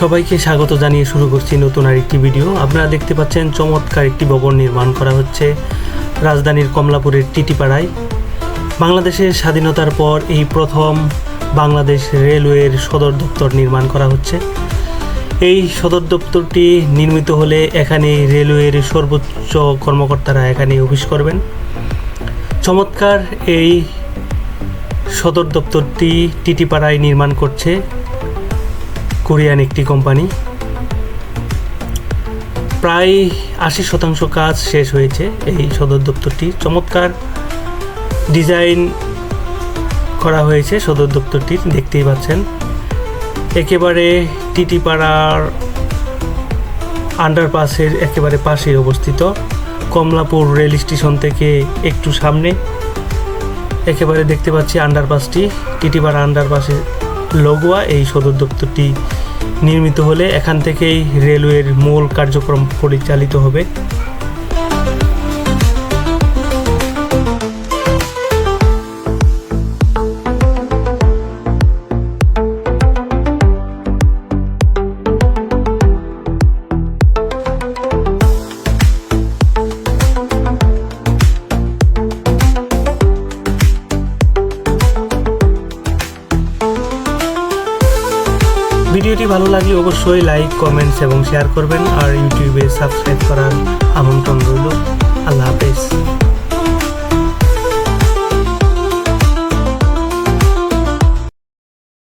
সবাইকে স্বাগত জানিয়ে শুরু করছি নতুন আর একটি ভিডিও। আপনারা দেখতে পাচ্ছেন চমৎকার একটি ভবন নির্মাণ করা হচ্ছে রাজধানীর কমলাপুরের টিটিপাড়ায়। বাংলাদেশের স্বাধীনতার পর এই প্রথম বাংলাদেশ রেলওয়ের সদর দপ্তর নির্মাণ করা হচ্ছে। এই সদর দপ্তরটি নির্মিত হলে এখানে রেলওয়ের সর্বোচ্চ কর্মকর্তারা এখানে অফিস করবেন। চমৎকার এই সদর দপ্তরটি টিটিপাড়ায় নির্মাণ করছে। কোরিয়ান একটি কোম্পানি। প্রায় আশি শতাংশ কাজ শেষ হয়েছে এই সদর দপ্তরটি। চমৎকার ডিজাইন করা হয়েছে সদর দপ্তরটির দেখতেই পাচ্ছেন। একেবারে টিটিপাড়ার আন্ডারপাসের একেবারে পাশে অবস্থিত। কমলাপুর রেল স্টেশন থেকে একটু সামনে একেবারে দেখতে পাচ্ছি আন্ডারপাসটি। টিটিপাড়া আন্ডারপাসের লগোয়া এই সদর দপ্তরটি নির্মিত হলে এখান থেকেই রেলওয়ের মূল কার্যক্রম পরিচালিত হবে। ভিডিওটি ভালো লাগলে অবশ্যই লাইক কমেন্টস এবং শেয়ার করবেন। আর ইউটিউবে সাবস্ক্রাইব করার আমন্ত্রণ রইল। আল্লাহ হাফেজ।